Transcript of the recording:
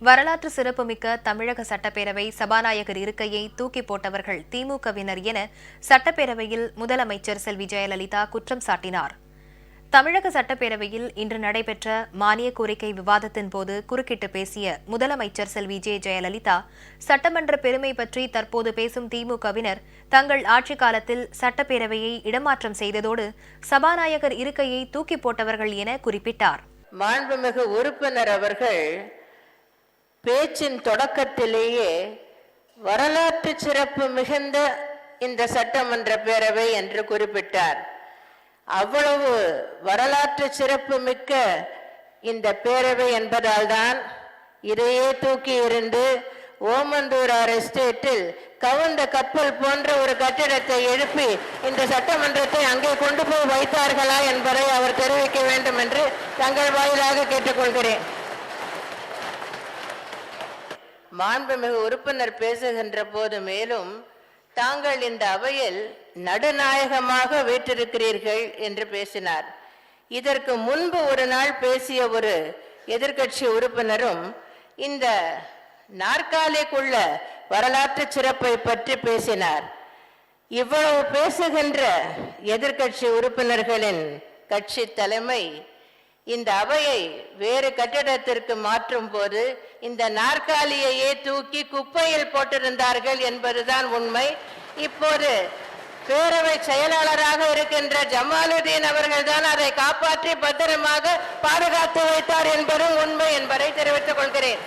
வரலாற்று சிறப்புமிக்க தமிழக சட்டப்பேரவை சபாநாயகர் இருக்கையை தூக்கி போட்டவர்கள் திமுகவினர் என சட்டப்பேரவையில் முதலமைச்சர் செல்வி ஜெயலலிதா குற்றம் சாட்டினார். தமிழக சட்டப்பேரவையில் இன்று நடைபெற்ற மானிய கோரிக்கை விவாதத்தின் போது குறுக்கிட்டு பேசிய முதலமைச்சர் செல்வி ஜே ஜெயலலிதா சட்டமன்ற பெருமை பற்றி தற்போது பேசும் திமுகவினர் தங்கள் ஆட்சிக் காலத்தில் சட்டப்பேரவையை இடமாற்றம் செய்ததோடு சபாநாயகர் இருக்கையை தூக்கி போட்டவர்கள் என குறிப்பிட்டார். மாண்புமிகு உறுப்பினர் அவர்கள் பேச்சின் தொடக்கத்திலேயே வரலாற்று சிறப்பு மிகுந்த இந்த சட்டமன்ற பேரவை என்று குறிப்பிட்டார். அவ்வளவு வரலாற்று சிறப்பு மிக்க இந்த பேரவை என்பதால் தான் இதையே தூக்கி இருந்து ஓமந்தூரார் எஸ்டேட்டில் கவுந்த கப்பல் போன்ற ஒரு கட்டிடத்தை எழுப்பி இந்த சட்டமன்றத்தை அங்கே கொண்டு போய் வைத்தார்களா என்பதை அவர் தெரிவிக்க வேண்டும் என்று தங்கள் வாயிலாக கேட்டுக்கொள்கிறேன். மாண்புமிகு உறுப்பினர் பேசுகின்ற போது மேலும் தாங்கள் இந்த அவையில் நடுநாயகமாக வீற்றிருக்கிறீர்கள் என்று பேசினார். இதற்கு முன்பு ஒரு நாள் பேசிய ஒரு எதிர்க்கட்சி உறுப்பினரும் இந்த நாற்காலிக்குள்ள வரலாற்று சிறப்பை பற்றி பேசினார். இவ்வளவு பேசுகின்ற எதிர்க்கட்சி உறுப்பினர்களின் கட்சி தலைமை இந்த அவையை வேறு கட்டிடத்திற்கு மாற்றும் போது இந்த நாற்காலியையே தூக்கி குப்பையில் போட்டிருந்தார்கள் என்பதுதான் உண்மை. இப்போது பேரவை செயலாளராக இருக்கின்ற ஜமாலுதீன் அவர்கள் தான் அதை காப்பாற்றி பத்திரமாக பாதுகாத்து வைத்தார் என்பதும் உண்மை என்பதை தெரிவித்துக் கொள்கிறேன்.